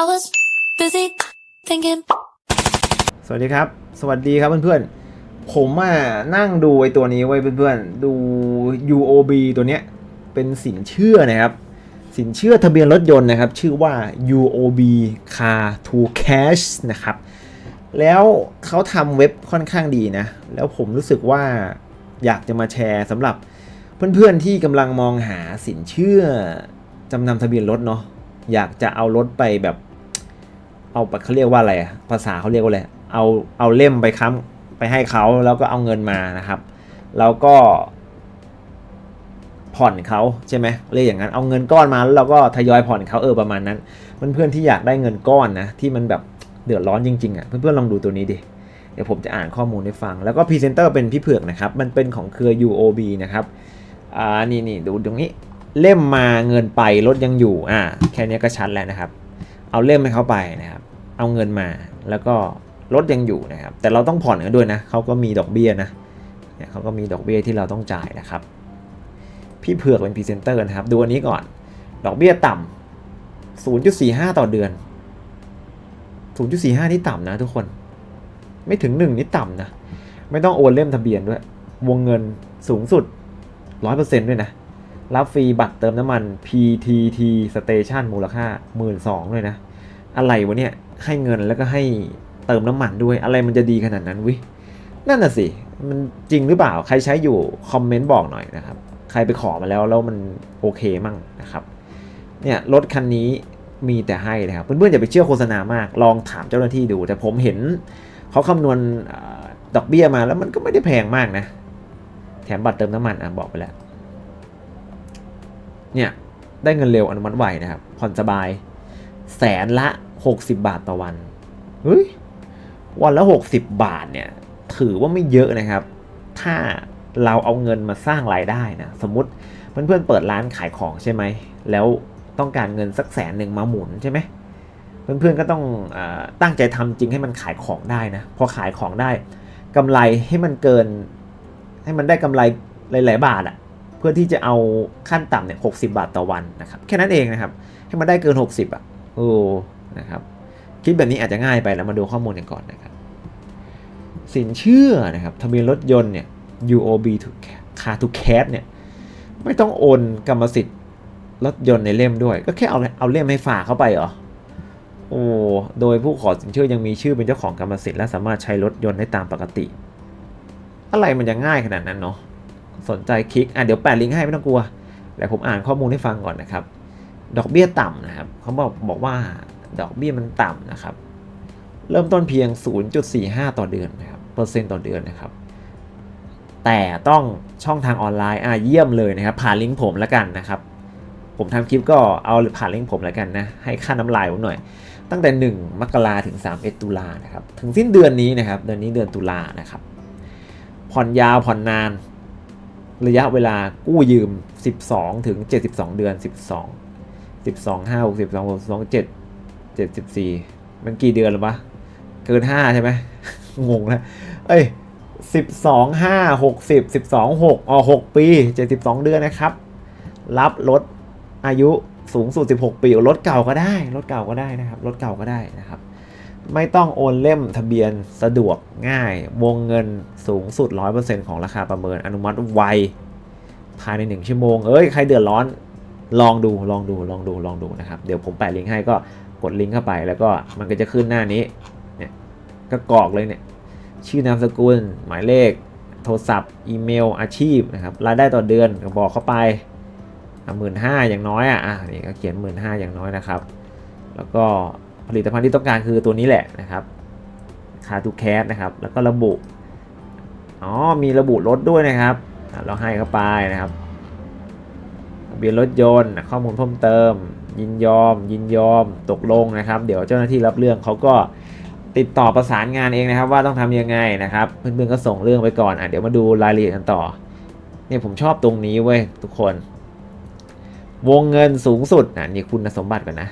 I was busy thinking. สวัสดีครับ สวัสดีครับเพื่อนๆ ผมอะนั่งดูไอ้ตัวนี้ไว้เพื่อนๆ ดู UOB ตัวเนี้ย เป็นสินเชื่อนะครับ สินเชื่อทะเบียนรถยนต์นะครับ ชื่อว่า UOB Car to Cash นะครับ แล้วเขาทำเว็บค่อนข้างดีนะ แล้วผมรู้สึกว่าอยากจะมาแชร์สำหรับเพื่อนๆที่กำลังมองหาสินเชื่อจำนำทะเบียนรถเนาะอยากจะเอารถไปแบบ เอาเขาเรียกว่าอะไรภาษาเขาเรียกว่าอะไรเอาเอาเล่มไปค้ำไปให้เขาแล้วก็เอาเงินมานะครับ แล้วก็ ผ่อนเขาใช่ไหมเรียกอย่างนั้นเอาเงินก้อนมาแล้วเราก็ทยอยผ่อนเขาเออประมาณนั้นเพื่อนๆที่อยากได้เงินก้อนนะที่มันแบบเดือดร้อนจริงๆอะเพื่อนๆลองดูตัวนี้ดิเดี๋ยวผมจะอ่านข้อมูลให้ฟัง แล้วก็พรีเซนเตอร์เป็นพี่เผือกนะครับ มันเป็นของเครือ UOB นะครับอ่านี่นี่ดูตรงนี้เล่มมาเงินไปรถยังอยู่อ่าแค่นี้ก็ชัดแล้วนะครับ เอาเล่มให้เขาไปนะครับ เอาเงินมาแล้วก็รถยังอยู่นะครับ แต่เราต้องผ่อนกันด้วยนะเขาก็มีดอกเบี้ยนะเนี่ยเขาก็มีดอกเบี้ยที่เราต้องจ่ายนะครับ พี่เผือกเป็นพรีเซนเตอร์นะครับ ดูอันนี้ก่อน ดอกเบี้ยต่ำ0.45 ต่อเดือน 0.45 นี่ต่ำนะทุกคน ไม่ถึง 1 นี่ต่ำนะ ไม่ต้องโอนเล่มทะเบียนด้วย วงเงินสูงสุด 100%ด้วยนะ รับฟรีบัตรเติมน้ำมัน PTT Station มูลค่า 12,000ด้วยนะ อะไรวะเนี่ย ให้เงินแล้วก็ให้เติมน้ำมันด้วยอะไรมันจะดีขนาดนั้นวินั่นน่ะสิ มันจริงหรือเปล่าใครใช้อยู่คอมเมนต์บอกหน่อยนะครับ ใครไปขอมาแล้วแล้วมันโอเคมั่งนะครับ เนี่ยรถคันนี้มีแต่ให้นะครับ เพื่อนๆอย่าไปเชื่อโฆษณามาก ลองถามเจ้าหน้าที่ดู แต่ผมเห็นเขาคำนวณดอกเบี้ยมาแล้วมันก็ไม่ได้แพงมากนะ แถมบัตรเติมน้ำมันอะบอกไปแล้ว เนี่ยได้เงินเร็วอนุมัติไวนะครับ ผ่อนสบาย แสนละ 60 บาทต่อวันเฮ้ยวันละ 60 บาทเนี่ยถือว่าไม่เยอะนะครับ ถ้าเราเอาเงินมาสร้างรายได้นะสมมติเพื่อนๆเปิดร้านขายของใช่ไหมแล้วต้องการเงินสักแสนหนึ่งมาหมุนใช่ไหมเพื่อนๆก็ต้องอตั้งใจทำจริงให้มันขายของได้นะพอขายของได้กำไรให้มันเกิน ให้มันได้กำไรหลายๆบาทอะเพื่อที่จะเอาขั้นต่ำเนี่ยหกบาทต่อวันนะครับแค่นั้นเองนะครับ ให้มันได้เกิน 60อะโอ้ นะครับ คิดแบบนี้อาจจะง่ายไปแล้วมาดูข้อมูลกันก่อนนะครับ สินเชื่อนะครับทะเบียนรถยนต์เนี่ย UOB to car to cash เนี่ยไม่ต้องโอนกรรมสิทธิ์รถยนต์ในเล่มด้วย ก็แค่เอาเอาเล่มให้ฝากเข้าไปเหรอโอ้โดยผู้ขอสินเชื่อยังมีชื่อเป็นเจ้าของกรรมสิทธิ์และสามารถใช้รถยนต์ได้ตามปกติ อะไรมันจะง่ายขนาดนั้นเนาะสนใจคลิกอะเดี๋ยวแปะลิงก์ให้ไม่ต้องกลัวแต่ผมอ่านข้อมูลให้ฟังก่อนนะครับ ดอกเบี้ยต่ำนะครับเขาบอกบอกว่า ดอกเบี้ยมันต่ำนะครับ เริ่มต้นเพียง 0.45 ต่อเดือนนะครับเปอร์เซ็นต์ต่อเดือนนะครับ แต่ต้องช่องทางออนไลน์อะเยี่ยมเลยนะครับ ผ่านลิงก์ผมแล้วกันนะครับ ผมทำคลิปก็เอาผ่านลิงก์ผมแล้วกันนะ ให้ค่าน้ำลายผมหน่อย ตั้งแต่ 1 มกราถึง 31 ตุลานะครับ ถึงสิ้นเดือนนี้นะครับ เดือนนี้เดือนตุลานะครับ ผ่อนยาวผ่อนนานระยะเวลากู้ยืม 12 ถึง 72 เดือน 12 12 5 6 12 62 7 74มันกี่เดือนหรือปะเกิน5ใช่ไหมงงแล้วเอ้ย12 5 60 12 6อ๋อ6ปี72เดือนนะครับ รับรถอายุสูงสุด 16 ปีรถเก่าก็ได้รถเก่าก็ได้นะครับรถเก่าก็ได้นะครับ ไม่ต้องโอนเล่มทะเบียนสะดวกง่าย วงเงินสูงสุด 100%ของราคาประเมินอนุมัติไวภายใน 1 ชั่วโมง เอ้ย ใครเดือดร้อนลองดูลองดูลองดูลองดูนะครับ เดี๋ยวผมแปะลิงก์ให้ก็ กดลิงก์เข้าไปแล้วก็มันก็จะขึ้นหน้านี้เนี่ยก็กรอกเลยเนี่ยชื่อนามสกุล หมายเลข โทรศัพท์ อีเมล อาชีพนะครับรายได้ต่อเดือนก็บอกเข้าไปหมื่นห้าอย่างน้อยอะอะนี่ก็เขียนหมื่นห้าอย่างน้อยนะครับ แล้วก็ผลิตภัณฑ์ที่ต้องการคือตัวนี้แหละนะครับคาทูแคสนะครับ แล้วก็ระบุอ๋อมีระบุรถด้วยนะครับ เราให้เข้าไปนะครับทะเบียนรถยนต์ข้อมูลเพิ่มเติม ยินยอม ยินยอมตกลงนะครับ เดี๋ยวเจ้าหน้าที่รับเรื่องเขาก็ติดต่อประสานงานเองนะครับ ว่าต้องทำยังไงนะครับ เพื่อนๆก็ส่งเรื่องไปก่อนอะเดี๋ยวมาดูรายละเอียดกันต่อเนี่ยผมชอบตรงนี้เว้ยทุกคน วงเงินสูงสุดนะนี่คุณสมบัติก่อนนะ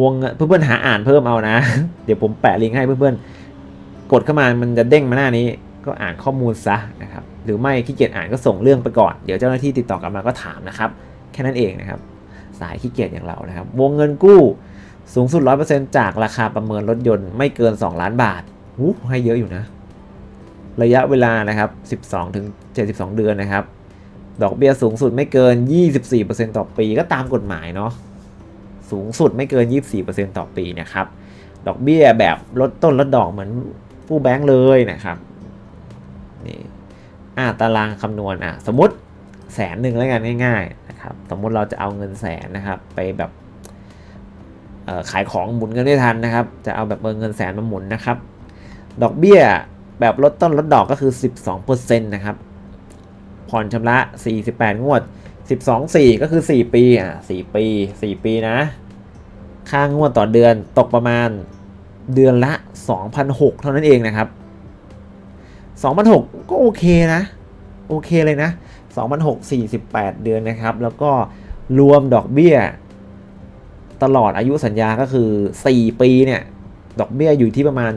วงเงินเพื่อนๆหาอ่านเพิ่มเอานะ เดี๋ยวผมแปะลิงก์ให้เพื่อนๆกดเข้ามามันจะเด้งมาหน้านี้ ก็อ่านข้อมูลซะนะครับหรือไม่ขี้เกียจอ่านก็ส่งเรื่องไปก่อน เดี๋ยวเจ้าหน้าที่ติดต่อกลับมาก็ถามนะครับ แค่นั้นเองนะครับ สายขี้เกียจอย่างเรานะครับ วงเงินกู้สูงสุด 100%จากราคาประเมินรถยนต์ไม่เกิน 2 ล้านบาทอู้ให้เยอะอยู่นะ ระยะเวลานะครับ 12ถึง72 เดือนนะครับ ดอกเบี้ยสูงสุดไม่เกิน 24%ต่อปีก็ตามกฎหมายเนาะ สูงสุดไม่เกิน 24%ต่อปีนะครับ ดอกเบี้ยแบบลดต้นลดดอกเหมือนผู้แบงก์เลยนะครับ นี่อ่าตารางคำนวณอะ สมมติ แสนหนึ่งแล้วกันง่ายๆนะครับสมมติเราจะเอาเงินแสนนะครับไปแบบขายของหมุนเงินได้ทันนะครับ จะเอาแบบเงินแสนมาหมุนนะครับ ดอกเบี้ยแบบลดต้นลดดอกก็คือ 12%นะครับผ่อนชำระ 48 งวด 12 4 ก็คือ 4 ปีอะ4ปี 4 ปีนะ ค่างวดต่อเดือนตกประมาณเดือนละ2,600เท่านั้นเองนะครับ2,600ก็โอเคนะ โอเคเลยนะ 2,600 48 เดือนนะครับ แล้วก็รวมดอกเบี้ย ตลอดอายุสัญญาก็คือ 4 ปีเนี่ย ดอกเบี้ยอยู่ที่ประมาณ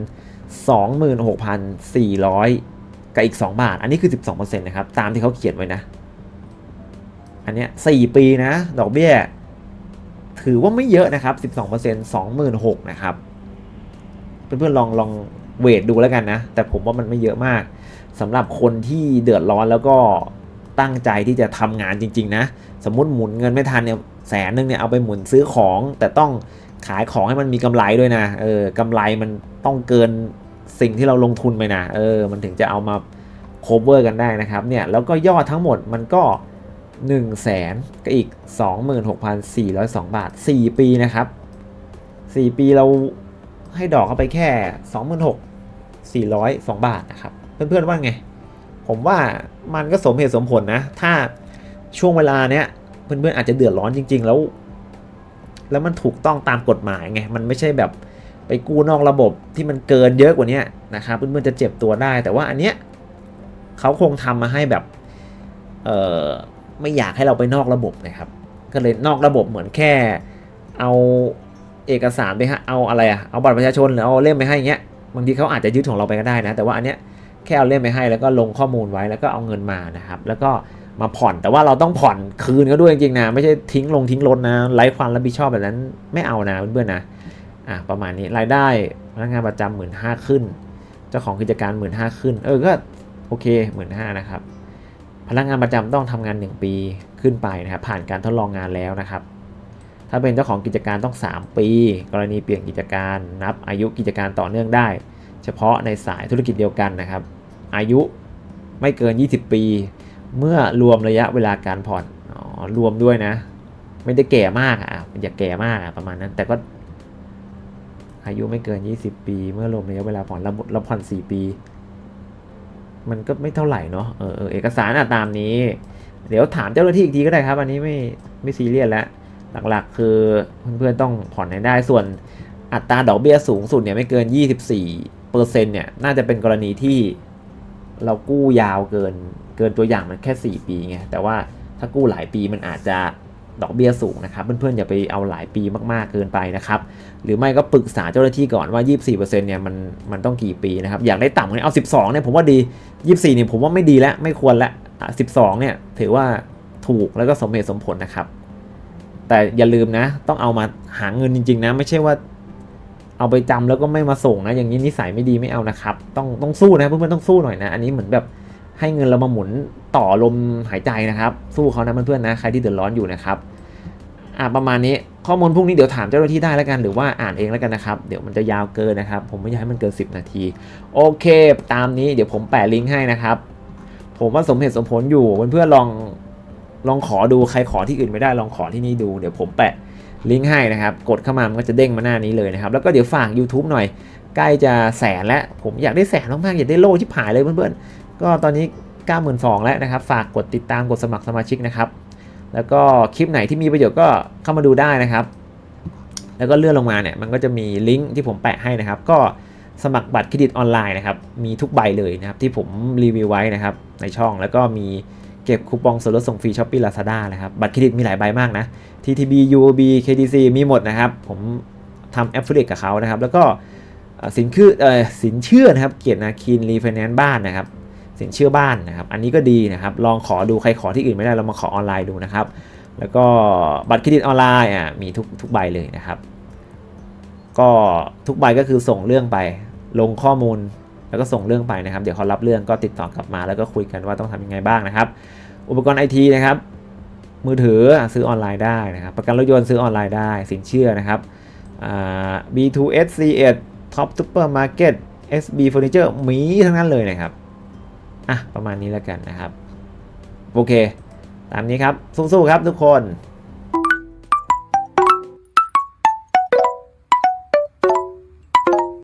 26,400 กับอีก 2 บาท อันนี้คือ 12%นะครับ ตามที่เขาเขียนไว้นะ อันเนี้ย4ปีนะ ดอกเบี้ย ถือว่าไม่เยอะนะครับ 12% 26,000นะครับ เพื่อนๆลองลองเวทดูแล้วกันนะ แต่ผมว่ามันไม่เยอะมากสำหรับคนที่เดือดร้อนแล้วก็ ตั้งใจที่จะทำงานจริง ๆ นะ สมมติหมุนเงินไม่ทันเนี่ยแสนนึงเนี่ยเอาไปหมุนซื้อของ แต่ต้องขายของให้มันมีกำไรด้วยนะเออกำไรมันต้องเกินสิ่งที่เราลงทุนไปนะเออมันถึงจะเอามา cover กันได้นะครับเนี่ยแล้วก็ยอดทั้งหมดมันก็ 1 0 0 0 0แสนก็อีก 26,402 บาท 4 ปีนะครับ 4 ปีเราให้ดอกเข้าไปแค่ 26,402 บาทนะครับ เพื่อนๆว่าไง ผมว่ามันก็สมเหตุสมผลนะ ถ้าช่วงเวลาเนี้ยเพื่อนๆอาจจะเดือดร้อนจริง ๆ แล้ว แล้วมันถูกต้องตามกฎหมายไงมันไม่ใช่แบบไปกู้นอกระบบที่มันเกินเยอะกว่านี้นะครับเพื่อนๆจะเจ็บตัวได้ แต่ว่าอันเนี้ยเขาคงทำมาให้แบบเออไม่อยากให้เราไปนอกระบบนะครับ ก็เลยนอกระบบเหมือนแค่เอาเอกสารไปฮะเอาอะไรอะเอาบัตรประชาชนหรือเอาเล่มไปให้เงี้ยบางทีเขาอาจจะยึดของเราไปก็ได้นะ แต่ว่าอันเนี้ย แค่เอาเล่มไปให้แล้วก็ลงข้อมูลไว้แล้วก็เอาเงินมานะครับ แล้วก็มาผ่อนแต่ว่าเราต้องผ่อนคืนก็ด้วยจริงๆนะไม่ใช่ทิ้งลงทิ้งรถนะไร้ความรับผิดชอบแบบนั้นไม่เอานะเพื่อนๆนะอะประมาณนี้รายได้พนักงานประจำหมื่นห้าขึ้น เจ้าของกิจการหมื่นห้าขึ้น เออก็โอเคหมื่นห้านะครับพนักงานประจำต้องทำงาน 1 ปีขึ้นไปนะครับผ่านการทดลองงานแล้วนะครับ ถ้าเป็นเจ้าของกิจการต้อง 3 ปี กรณีเปลี่ยนกิจการนับอายุกิจการต่อเนื่องได้ เฉพาะในสายธุรกิจเดียวกันนะครับ อายุไม่เกิน 20 ปี เมื่อรวมระยะเวลาการผ่อนอ๋อรวมด้วยนะ ไม่ได้แก่มากอะอย่าแก่มากอะประมาณนั้น แต่ก็ อายุไม่เกิน 20 ปี เมื่อรวมระยะเวลาผ่อนเราเราผ่อน 4 ปี มันก็ไม่เท่าไหร่เนาะเออเอกสารอะตามนี้ เดี๋ยวถามเจ้าหน้าที่อีกทีก็ได้ครับ อันนี้ไม่ไม่ซีเรียสแล้วหลักๆ คือเพื่อนๆต้องผ่อนให้ได้ส่วนอัตราดอกเบี้ยสูงสุดเนี่ยไม่เกิน 24 เปอร์เซ็นต์เนี่ยน่าจะเป็นกรณีที่เรากู้ยาวเกินเกินตัวอย่างมันแค่ 4 ปีไงแต่ว่าถ้ากู้หลายปีมันอาจจะดอกเบี้ยสูงนะครับ เพื่อนๆอย่าไปเอาหลายปีมากๆเกินไปนะครับ หรือไม่ก็ปรึกษาเจ้าหน้าที่ก่อนว่า 24%เนี่ยมันมันต้องกี่ปีนะครับ อยากได้ต่ำกว่านี้เอา 12เนี่ยผมว่าดี 24เนี่ยผมว่าไม่ดีแล้วไม่ควรแล้วอะ12เนี่ยถือว่าถูกแล้วก็สมเหตุสมผลนะครับ แต่อย่าลืมนะ ต้องเอามาหาเงินจริงๆนะ ไม่ใช่ว่า เอาไปจำแล้วก็ไม่มาส่งนะ อย่างนี้นิสัยไม่ดีไม่เอานะครับ ต้องต้องสู้นะเพื่อนๆต้องสู้หน่อยนะ อันนี้เหมือนแบบให้เงินเรามาหมุนต่อลมหายใจนะครับ สู้เขานะเพื่อนๆนะ ใครที่เดือดร้อนอยู่นะครับอ่าประมาณนี้ข้อมูลพวกนี้เดี๋ยวถามเจ้าหน้าที่ได้แล้วกันหรือว่าอ่านเองแล้วกันนะครับ เดี๋ยวมันจะยาวเกินนะครับ ผมไม่อยากให้มันเกิน 10 นาที โอเค ตามนี้เดี๋ยวผมแปะลิงก์ให้นะครับ ผมว่าสมเหตุสมผลอยู่เพื่อนๆลองลองขอดูใครขอที่อื่นไม่ได้ลองขอที่นี่ดูเดี๋ยวผมแปะ ลิงก์ให้นะครับ กดเข้ามามันก็จะเด้งมาหน้านี้เลยนะครับ แล้วก็เดี๋ยวฝาก YouTube หน่อย ใกล้จะแสนแล้ว ผมอยากได้แสนมากๆ อยากได้โล่ที่ผายเลยเพื่อนๆ ก็ตอนนี้ 92,000 แล้วนะครับ ฝากกดติดตามกดสมัครสมาชิกนะครับ แล้วก็คลิปไหนที่มีประโยชน์ก็เข้ามาดูได้นะครับ แล้วก็เลื่อนลงมาเนี่ย มันก็จะมีลิงก์ที่ผมแปะให้นะครับ ก็สมัครบัตรเครดิตออนไลน์นะครับ มีทุกใบเลยนะครับที่ผมรีวิวไว้นะครับในช่อง แล้วก็มี เก็บคูปองส่วนลดส่งฟรีช้อปปี้ลาซาด้านะครับ บัตรเครดิตมีหลายใบมากนะ TTB UOB KTC มีหมดนะครับ ผมทำแอฟเฟล t กับเขานะครับ แล้วก็สินคือเออสินเชื่อนะครับ เกียรตินาคินรีไฟแนนซ์บ้านนะครับ สินเชื่อบ้านนะครับ อันนี้ก็ดีนะครับ ลองขอดูใครขอที่อื่นไม่ได้เรามาขอออนไลน์ดูนะครับ แล้วก็บัตรเครดิตออนไลน์อะมีทุกทุกใบเลยนะครับ ก็ทุกใบก็คือส่งเรื่องไปลงข้อมูลแล้วก็ส่งเรื่องไปนะครับ เดี๋ยวเขารับเรื่องก็ติดต่อกลับมาแล้วก็คุยกันว่าต้องทำยังไงบ้างนะครับ อุปกรณ์ไอทีนะครับ มือถือซื้อออนไลน์ได้นะครับ ประกันรถยนต์ซื้อออนไลน์ได้ สินเชื่อนะครับอ่า B2S C1 Top Supermarket SB Furniture มีทั้งนั้นเลยนะครับ อะ ประมาณนี้แล้วกันนะครับ โอเค ตามนี้ครับ สู้ๆครับทุกคน